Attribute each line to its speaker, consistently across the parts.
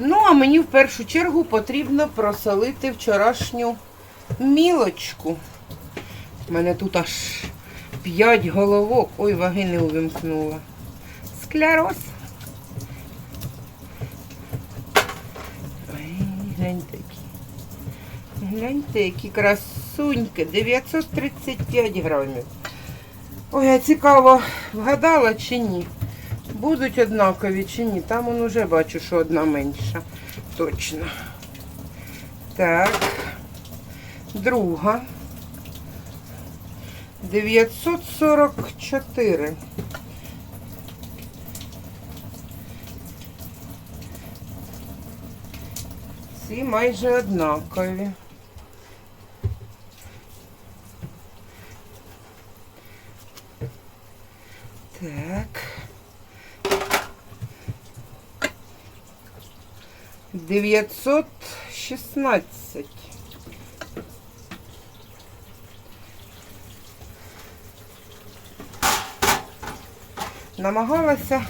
Speaker 1: Ну, а мені в першу чергу потрібно просолити вчорашню мілочку. У мене тут аж 5 головок. Ой, ваги не увімкнула. Скляроз. Ой, гляньте які. Гляньте, які красуньки. 935 грамів. Ой, а цікаво, вгадала чи ні? Будуть однакові чи ні? Там он уже бачу, що одна менша. Точно. Так. Друга. 944. Ці майже однакові. Так. 916. Намагалася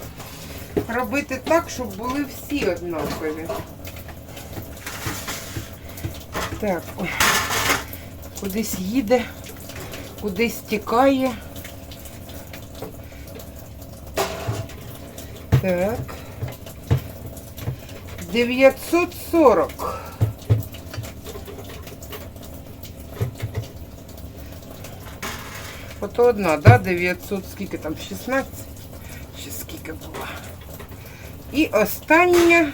Speaker 1: робити так, щоб були всі однакові. Так, ой, кудись їде, кудись тікає. Так. 940. Ото одна, да? 900, скільки там? 16? Ще скільки було. І остання.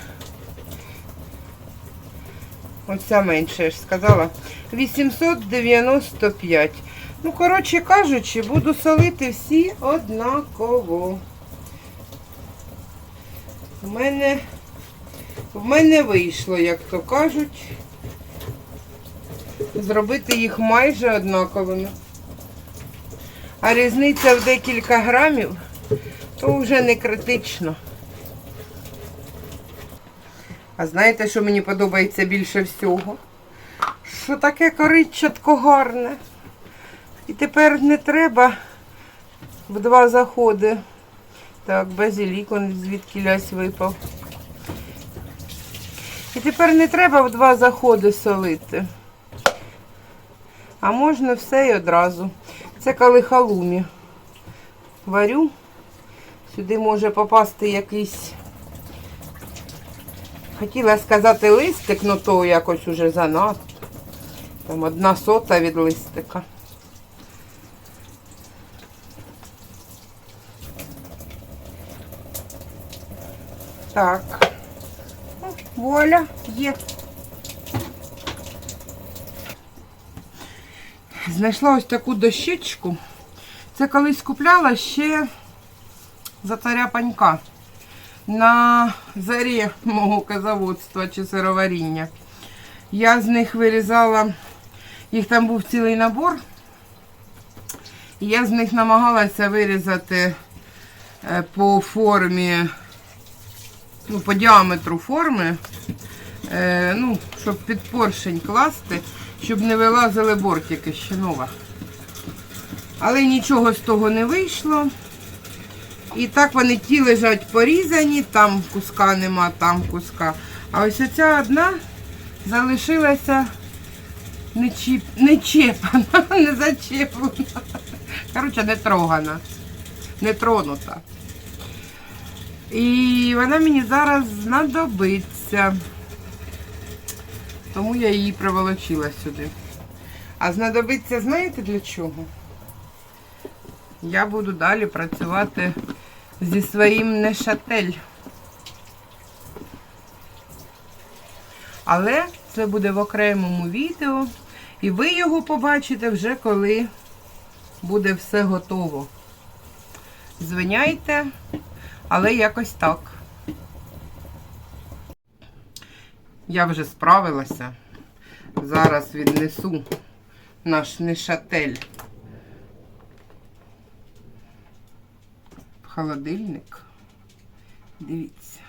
Speaker 1: Оця менша, я ж сказала. 895. Ну, коротше кажучи, буду солити всі однаково. У мене в мене вийшло, як то кажуть, зробити їх майже однаковими. А різниця в декілька грамів, то вже не критично. А знаєте, що мені подобається більше всього? Що таке коричатко гарне. І тепер не треба в два заходи. Так, базилік, он звідки лясь випав. І тепер не треба в два заходи солити. А можна все і одразу. Це коли халумі варю. Сюди може попасти якийсь, хотіла сказати листик, але то якось уже занадто. Там одна сота від листика. Так. Воля є. Знайшла ось таку дощечку. Це колись купляла ще за царя панька на зарі мого казаводства чи сироваріння. Я з них вирізала, їх там був цілий набор. І я з них намагалася вирізати е, по формі ну, по діаметру форми, е, ну, щоб під поршень класти, щоб не вилазили бортики ще нова. Але нічого з того не вийшло. І так вони ті лежать порізані, там куска нема, там куска. А ось оця одна залишилася не, не чепана, не зачеплена. Коротше, не трогана, не тронута. І вона мені зараз знадобиться. Тому я її приволочила сюди. А знадобиться, знаєте для чого? Я буду далі працювати зі своїм нешатель. Але це буде в окремому відео. І ви його побачите вже коли буде все готово. Звиняйте, але якось так. Я вже справилася. Зараз віднесу наш нешатель холодильник. Дивіться.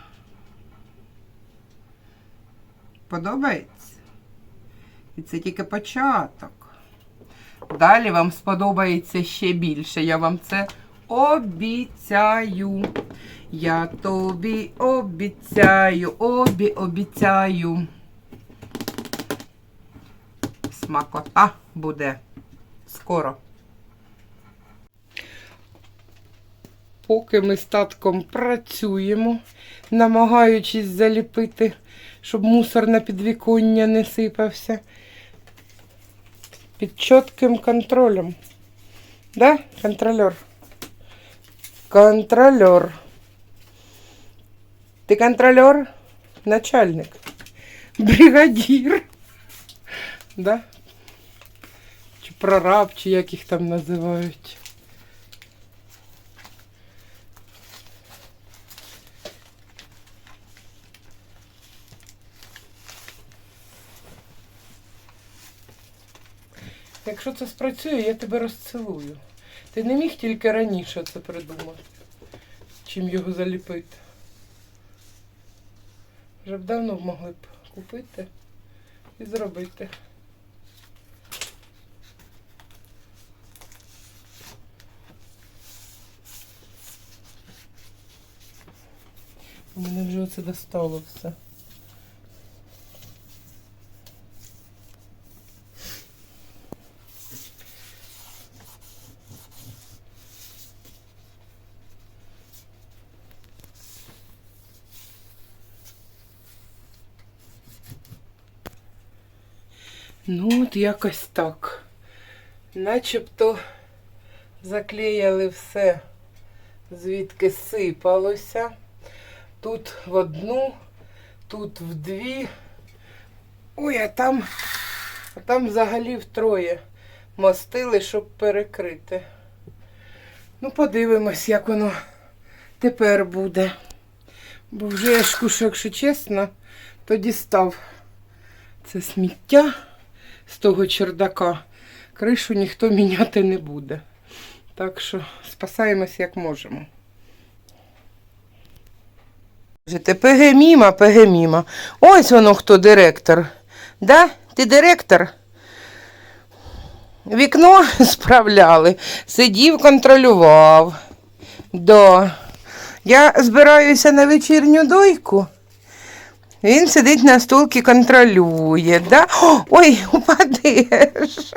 Speaker 1: Подобається? І це тільки початок. Далі вам сподобається ще більше. Я вам це обіцяю. Я тобі обіцяю, обі обіцяю. Смакота буде скоро. Поки ми з татком працюємо, намагаючись заліпити, щоб мусор на підвіконня не сипався. Під чітким контролем. Да, контролер? Контролер. Ти контролер? Начальник. Бригадір. Да? Чи прораб, чи як їх там називають. Якщо це спрацює, я тебе розцілую. Ти не міг тільки раніше це придумати, чим його заліпити. Вже б давно могли б купити і зробити. У мене вже оце достало все. Ну, от якось так. Начебто заклеїли все, звідки сипалося. Тут в одну, тут в дві. Ой, а там, а там взагалі втроє мостили, щоб перекрити. Ну, подивимось, як воно тепер буде. Бо вже я ж кушу, якщо чесно, то дістав це сміття з того чердака. Кришу ніхто міняти не буде. Так що спасаємось як можемо. Кажете, ПГ міма, ПГ міма. Ось воно хто директор. Да? Ти директор? Вікно справляли, сидів, контролював. Да. Я збираюся на вечірню дойку. Він сидить на стулці, контролює. Да? Ой, упадеш.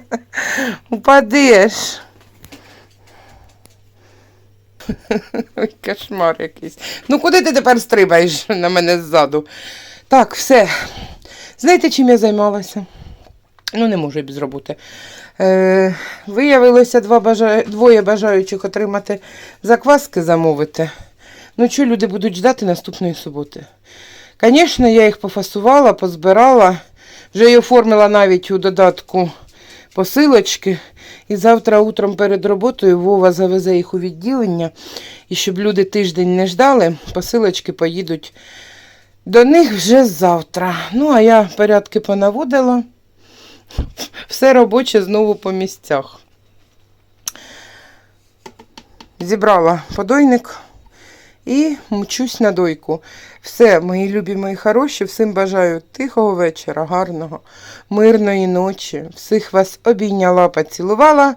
Speaker 1: Упадеш. Ой, кошмар якийсь. Ну куди ти тепер стрибаєш на мене ззаду? Так, все. Знаєте, чим я займалася? Ну, не можу без роботи. Е, виявилося два бажа... двоє бажаючих отримати закваски замовити. Ну, що люди будуть ждати наступної суботи? Звісно, я їх пофасувала, позбирала, вже й оформила навіть у додатку посилочки. І завтра утром перед роботою Вова завезе їх у відділення. І щоб люди тиждень не ждали, посилочки поїдуть до них вже завтра. Ну, а я порядки понаводила. Все робоче знову по місцях. Зібрала подойник і мчусь на дойку. Все, мої любі, мої хороші, всім бажаю тихого вечора, гарного, мирної ночі. Всіх вас обійняла, поцілувала.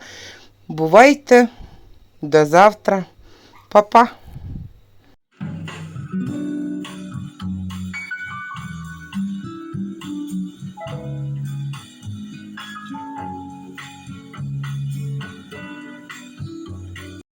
Speaker 1: Бувайте, до завтра. Па-па.